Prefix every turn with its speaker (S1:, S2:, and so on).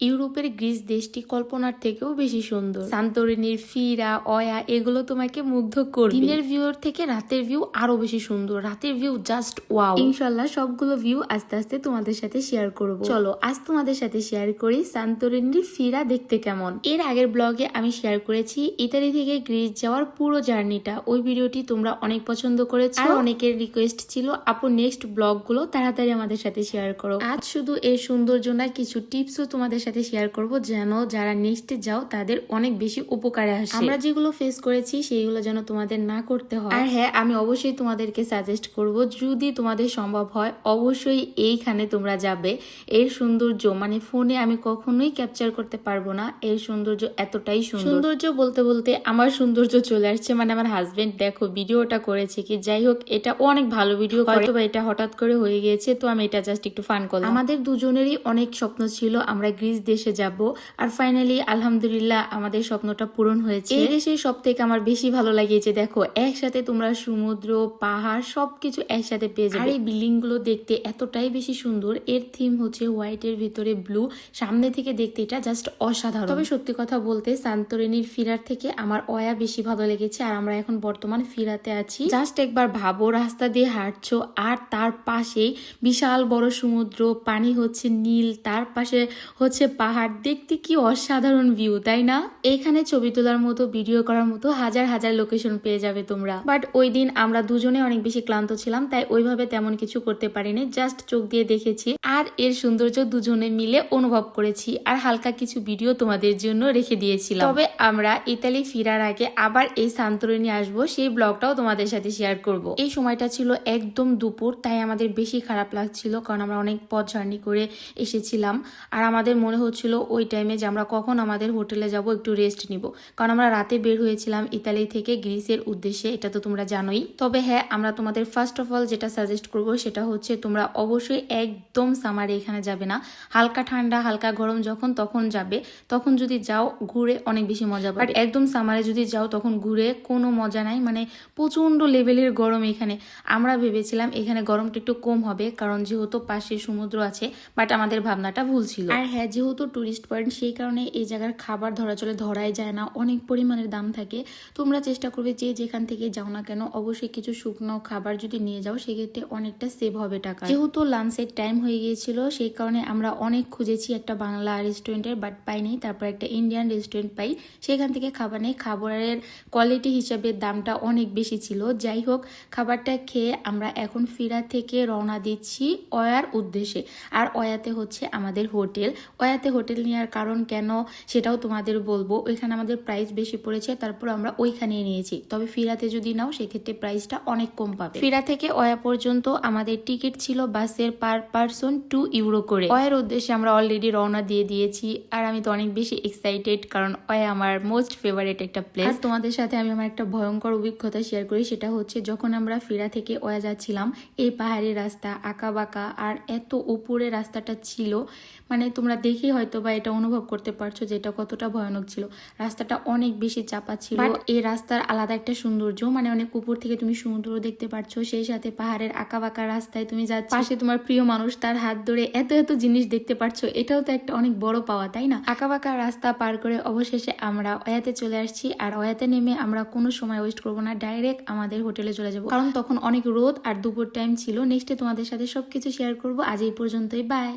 S1: ইউরোপের গ্রিস দেশটি কল্পনার থেকেও বেশি সুন্দর। সান্তরিনীর ফিরা, অয়া এগুলো তোমাকে মুগ্ধ করবে। দিনের ভিউর থেকে রাতের ভিউ আরও বেশি সুন্দর। রাতের ভিউ জাস্ট ওয়াও। ইনশাল্লাহ সবগুলো ভিউ আস্তে আস্তে তোমাদের সাথে শেয়ার করব। চলো, আজ তোমাদের সাথে শেয়ার করি সান্তরিনীর ফিরা দেখতে কেমন। এর আগের ব্লগে আমি শেয়ার করেছি ইতালি থেকে গ্রিস যাওয়ার পুরো জার্নিটা। ওই ভিডিওটি তোমরা অনেক পছন্দ করেছ। আর অনেকের রিকোয়েস্ট ছিল, আপু নেক্সট ব্লগগুলো তাড়াতাড়ি আমাদের সাথে শেয়ার করো। আজ শুধু এর সৌন্দর্য না কিছু টিপসও তোমাদের সাথে শেয়ার করব যেন যারা নেক্সট যাও তাদের অনেক বেশি উপকারে আসে। আমরা যেগুলো ফেস করেছি সেইগুলো যেন তোমাদের না করতে হয়। আর হ্যাঁ আমি অবশ্যই তোমাদেরকে সাজেস্ট করব যদি তোমাদের সম্ভব হয় অবশ্যই এইখানে তোমরা যাবে। এর সৌন্দর্য মানে ফোনে আমি কখনোই ক্যাপচার করতে পারব না। এর সৌন্দর্য এতটাই সুন্দর। সৌন্দর্য বলতে বলতে আমার সৌন্দর্য চলে আসছে মানে আমার হাজবেন্ড দেখো ভিডিওটা করেছে কি যাই হোক এটা অনেক ভালো ভিডিও হয়তো বা এটা হঠাৎ করে হয়ে গিয়েছে তো আমি এটা জাস্ট একটু ফান করলাম। আমাদের দুজনেরই অনেক স্বপ্ন ছিল আমরা গ্রিস দেশে যাব। আর ফাইনালি আলহামদুলিল্লাহ আমাদের স্বপ্নটা পূরণ হয়েছে। এই দেশে সব থেকে আমার বেশি ভালো লাগিয়েছে দেখো একসাথে তোমরা সমুদ্র পাহাড় সবকিছু একসাথে পেয়ে যাবে। আর এই বিল্ডিংগুলো দেখতে এতটাই বেশি সুন্দর। এর থিম হচ্ছে হোয়াইট এর ভিতরে ব্লু সামনে থেকে দেখতে এটা জাস্ট অসাধারণ। তবে সত্যি কথা বলতে সান্তরিনীর ফিরার থেকে আমার অয়া বেশি ভালো লেগেছে। আর আমরা এখন বর্তমান ফিরাতে আছি। জাস্ট একবার ভাবো রাস্তা দিয়ে হাঁটছো আর তার পাশেই বিশাল বড় সমুদ্র পানি হচ্ছে নীল তার পাশে হচ্ছে পাহাড় দেখতে কি অসাধারণ ভিউ তাই না? এখানে ছবি তোলার মতো ভিডিও করার মতো হাজার হাজার লোকেশন পেয়ে যাবে তোমরা। বাট ওই দিন আমরা দুজনে অনেক বেশি ক্লান্ত ছিলাম, তাই ওইভাবে তেমন কিছু করতে পারিনি জাস্ট চোখ দিয়ে দেখেছি। আর এর সৌন্দর্য দুজনে মিলে অনুভব করেছি, আর হালকা কিছু ভিডিও তোমাদের জন্য রেখে দিয়েছিলাম। তবে আমরা ইতালি ফিরার আগে আবার এই সান্তরিনী আসব, সেই ব্লগটাও তোমাদের সাথে শেয়ার করব। এই সময়টা ছিল একদম দুপুর, তাই আমাদের বেশি খারাপ লাগছিল, কারণ আমরা অনেক পথ জার্নি করে এসেছিলাম। আর আমাদের মনে হচ্ছিল ওই টাইমে যে আমরা কখন আমাদের হোটেলে যাব একটু রেস্ট নিব। কারণ আমরা রাতে বের হয়েছিলাম ইতালি থেকে গ্রিসের উদ্দেশ্যে এটা তো তোমরা জানোই। তবে হ্যাঁ আমরা তোমাদের ফার্স্ট অফ অল যেটা সাজেস্ট করব সেটা হচ্ছে তোমরা অবশ্যই একদম সামারে এখানে যাবে না। হালকা ঠান্ডা হালকা গরম যখন তখন যাবে। তখন যদি যাও ঘুরে অনেক বেশি মজা পাবে। একদম সামারে যদি যাও তখন ঘুরে কোনো মজা নাই। মানে প্রচণ্ড লেভেলের গরম এখানে। আমরা ভেবেছিলাম এখানে গরমটা একটু কম হবে কারণ যেহেতু পাশে সমুদ্র আছে বাট আমাদের ভাবনাটা ভুল ছিল। আর হ্যাঁ যেহেতু টুরিস্ট পয়েন্ট সেই কারণে এই জায়গার খাবার ধরা চলে, ধরাই যায় না। অনেক পরিমাণের দাম থাকে। তোমরা চেষ্টা করবে যে যেখান থেকে যাও না কেন, অবশ্যই কিছু শুকনো খাবার যদি নিয়ে যাও, সেক্ষেত্রে অনেকটা সেভ হবে টাকা। যেহেতু লাঞ্চের টাইম হয়ে গিয়েছিল, সেই কারণে আমরা অনেক খুঁজেছি একটা বাংলা রেস্টুরেন্টের বাট পাইনি। তারপর একটা ইন্ডিয়ান রেস্টুরেন্ট পাই। সেখান থেকে খাবার নেই। খাবারের কোয়ালিটি হিসাবে দামটা অনেক বেশি ছিল। যাই হোক, খাবারটা খেয়ে আমরা এখন ফিরা থেকে রওনা দিচ্ছি অয়ার উদ্দেশ্যে। আর অয়াতে হচ্ছে আমাদের হোটেল। অয়াতে হোটেল নেওয়ার কারণ কেন সেটাও তোমাদের বলব। ওইখানে আমাদের প্রাইস বেশি পড়েছে, তারপর আমরা ওইখানেই নিয়েছি। তবে ফিরাতে যদি নাও, সেক্ষেত্রে প্রাইসটা অনেক কম পাবে। ফিরা থেকে অয়া পর্যন্ত আমাদের টিকিট ছিল বাসের পার পারসন টু ইউরো করে। অয়ের উদ্দেশ্যে আমরা অলরেডি রওনা দিয়ে দিয়েছি, আর আমি তো অনেক বেশি এক্সাইটেড কারণ অয়া আমার মোস্ট ফেভারিট একটা প্লেস তোমাদের সাথে আমি আমার একটা ভয়ঙ্কর অভিজ্ঞতা শেয়ার করি, সেটা হচ্ছে যখন আমরা ফিরা থেকে অয়া যাচ্ছিলাম, এই পাহাড়ি রাস্তা আঁকা বাঁকা আর এত উপরে রাস্তাটা ছিল মানে তোমরা দেখেই হয়তো বা এটা অনুভব করতে পারছ যে এটা কতটা ভয়ানক ছিল। রাস্তাটা অনেক বেশি চাপা ছিল। এই রাস্তার আলাদা একটা সৌন্দর্য মানে অনেক উপর থেকে তুমি সমুদ্র দেখতে পারছ সেই সাথে পাহাড়ের আঁকা বাঁকা রাস্তায় তুমি যাচ্ছ। পাশে তোমার প্রিয় মানুষ তার হাত ধরে এত এত জিনিস দেখতে পারছ এটাও তো একটা অনেক বড় পাওয়া তাই না? আঁকা বাঁকা রাস্তা পার করে অবশেষে আমরা অয়াতে চলে আসছি। আর অয়াতে নেমে আমরা কোনো সময় ওয়েস্ট করব না ডাইরেক্ট আমাদের হোটেলে চলে যাব। কারণ তখন অনেক রোদ আর দুপুর টাইম ছিল। নেক্সটে তোমাদের সাথে সবকিছু শেয়ার করব। আজ এই পর্যন্তই বাই